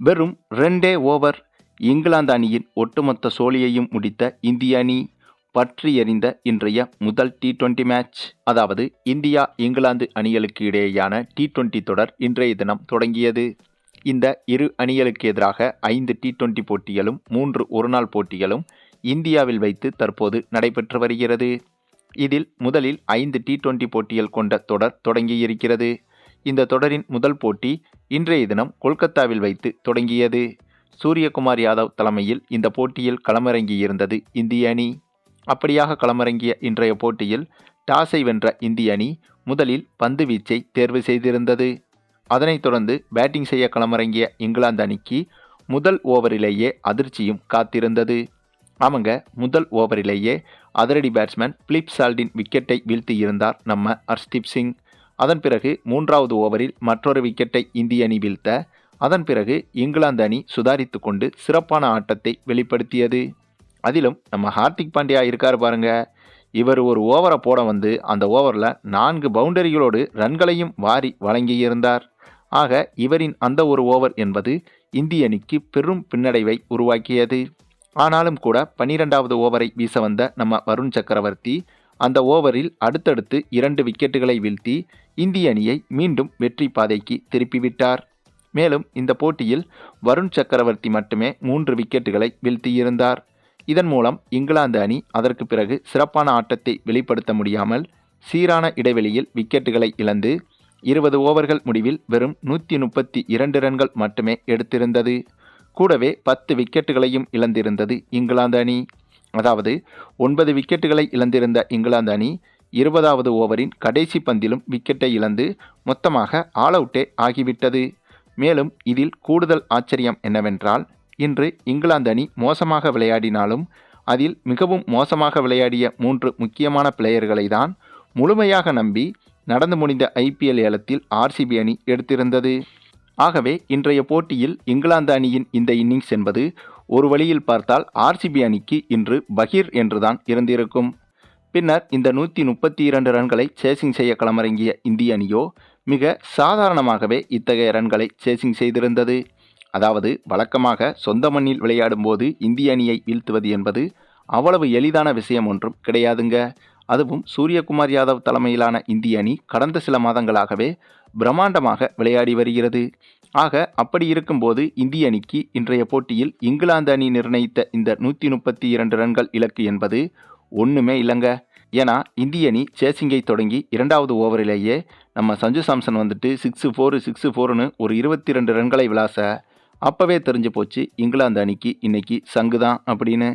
வெறும் ரெண்டே ஓவர் இங்கிலாந்து அணியின் ஒட்டுமொத்த சோழியையும் முடித்த இந்திய அணி பற்றி எறிந்த இன்றைய முதல் டி டுவெண்டி மேட்ச் அதாவது இந்தியா இங்கிலாந்து அணிகளுக்கு இடையேயான டி டுவெண்டி தொடர் இன்றைய தினம் தொடங்கியது. இந்த இரு அணிகளுக்கு எதிராக ஐந்து டி டுவெண்டி போட்டிகளும் மூன்று ஒருநாள் போட்டிகளும் இந்தியாவில் வைத்து தற்போது நடைபெற்று வருகிறது. இதில் முதலில் ஐந்து டி டுவெண்டி போட்டிகள் கொண்ட தொடர் தொடங்கியிருக்கிறது. இந்த தொடரின் முதல் போட்டி இன்றைய தினம் கொல்கத்தாவில் வைத்து தொடங்கியது. சூரியகுமார் யாதவ் தலைமையில் இந்த போட்டியில் களமிறங்கியிருந்தது இந்திய அணி. அப்படியாக களமிறங்கிய இன்றைய போட்டியில் டாஸை வென்ற இந்திய அணி முதலில் பந்து வீச்சை தேர்வு செய்திருந்தது. அதனைத் தொடர்ந்து பேட்டிங் செய்ய களமிறங்கிய இங்கிலாந்து அணிக்கு முதல் ஓவரிலேயே அதிர்ச்சியும் காத்திருந்தது. ஆமாங்க முதல் ஓவரிலேயே அதிரடி பேட்ஸ்மேன் பிலிப் சால்டின் விக்கெட்டை வீழ்த்தியிருந்தார் நம்ம ஹர்ஷ்தீப் சிங். அதன் பிறகு மூன்றாவது ஓவரில் மற்றொரு விக்கெட்டை இந்திய அணி வீழ்த்த அதன் பிறகு இங்கிலாந்து அணி சுதாரித்து கொண்டு சிறப்பான ஆட்டத்தை வெளிப்படுத்தியது. அதிலும் நம்ம ஹார்திக் பாண்டியா இருக்கார் பாருங்க. இவர் ஒரு ஓவரை போட வந்து அந்த ஓவரில் நான்கு பவுண்டரிகளோடு ரன்களையும் வாரி வழங்கியிருந்தார். ஆக இவரின் அந்த ஒரு ஓவர் என்பது இந்திய அணிக்கு பெரும் பின்னடைவை உருவாக்கியது. ஆனாலும் கூட பன்னிரெண்டாவது ஓவரை வீச வந்த நம்ம வருண் சக்கரவர்த்தி அந்த ஓவரில் அடுத்தடுத்து இரண்டு விக்கெட்டுகளை வீழ்த்தி இந்திய அணியை மீண்டும் வெற்றி பாதைக்கு திருப்பிவிட்டார். மேலும் இந்த போட்டியில் வருண் சக்கரவர்த்தி மட்டுமே மூன்று விக்கெட்டுகளை வீழ்த்தியிருந்தார். இதன் மூலம் இங்கிலாந்து அணி அதற்கு பிறகு சிறப்பான ஆட்டத்தை வெளிப்படுத்த முடியாமல் சீரான இடைவெளியில் விக்கெட்டுகளை இழந்து இருபது ஓவர்கள் முடிவில் வெறும் நூற்றி முப்பத்தி இரண்டு ரன்கள் மட்டுமே எடுத்திருந்தது. கூடவே பத்து விக்கெட்டுகளையும் இழந்திருந்தது இங்கிலாந்து அணி. அதாவது ஒன்பது விக்கெட்டுகளை இழந்திருந்த இங்கிலாந்து அணி இருபதாவது ஓவரின் கடைசி பந்திலும் விக்கெட்டை இழந்து மொத்தமாக ஆல் அவுட்டே ஆகிவிட்டது. மேலும் இதில் கூடுதல் ஆச்சரியம் என்னவென்றால் இன்று இங்கிலாந்து அணி மோசமாக விளையாடினாலும் அதில் மிகவும் மோசமாக விளையாடிய மூன்று முக்கியமான பிளேயர்களை தான் முழுமையாக நம்பி நடந்து முடிந்த ஐபிஎல் ஏலத்தில் ஆர்சிபி அணி எடுத்திருந்தது. ஆகவே இன்றைய போட்டியில் இங்கிலாந்து அணியின் இந்த இன்னிங்ஸ் என்பது ஒரு வழியில் பார்த்தால் ஆர்சிபி அணிக்கு இன்று பகீர் என்றுதான் இருந்திருக்கும். பின்னர் இந்த நூற்றி முப்பத்தி இரண்டு ரன்களை சேசிங் செய்ய களமிறங்கிய இந்திய அணியோ மிக சாதாரணமாகவே இத்தகைய ரன்களை சேசிங் செய்திருந்தது. அதாவது வழக்கமாக சொந்த மண்ணில் விளையாடும்போது இந்திய அணியை வீழ்த்துவது என்பது அவ்வளவு எளிதான விஷயம் ஒன்றும் கிடையாதுங்க. அதுவும் சூரியகுமார் யாதவ் தலைமையிலான இந்திய அணி கடந்த சில மாதங்களாகவே பிரம்மாண்டமாக விளையாடி வருகிறது. ஆக அப்படி இருக்கும்போது இந்திய அணிக்கு இன்றைய போட்டியில் இங்கிலாந்து அணி நிர்ணயித்த இந்த நூற்றி முப்பத்தி இரண்டு ரன்கள் இலக்கு என்பது ஒன்றுமே இல்லைங்க. ஏன்னா இந்திய அணி சேசிங்கை தொடங்கி இரண்டாவது ஓவரிலேயே நம்ம சஞ்சு சாம்சன் வந்துட்டு சிக்ஸு ஃபோரு சிக்ஸு ஃபோருன்னு ஒரு இருபத்தி ரெண்டு ரன்களை விளாச அப்போவே தெரிஞ்சு போச்சு இங்கிலாந்து அணிக்கு இன்னைக்கு சங்கு தான் அப்படின்னு.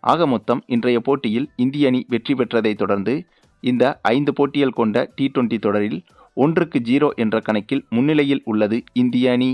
ஆக மொத்தம் இன்றைய போட்டியில் இந்திய அணி வெற்றி பெற்றதை தொடர்ந்து இந்த ஐந்து போட்டிகள் கொண்ட டி டுவெண்டி தொடரில் ஒன்றுக்கு ஜீரோ என்ற கணக்கில் முன்னிலையில் உள்ளது இந்திய அணி.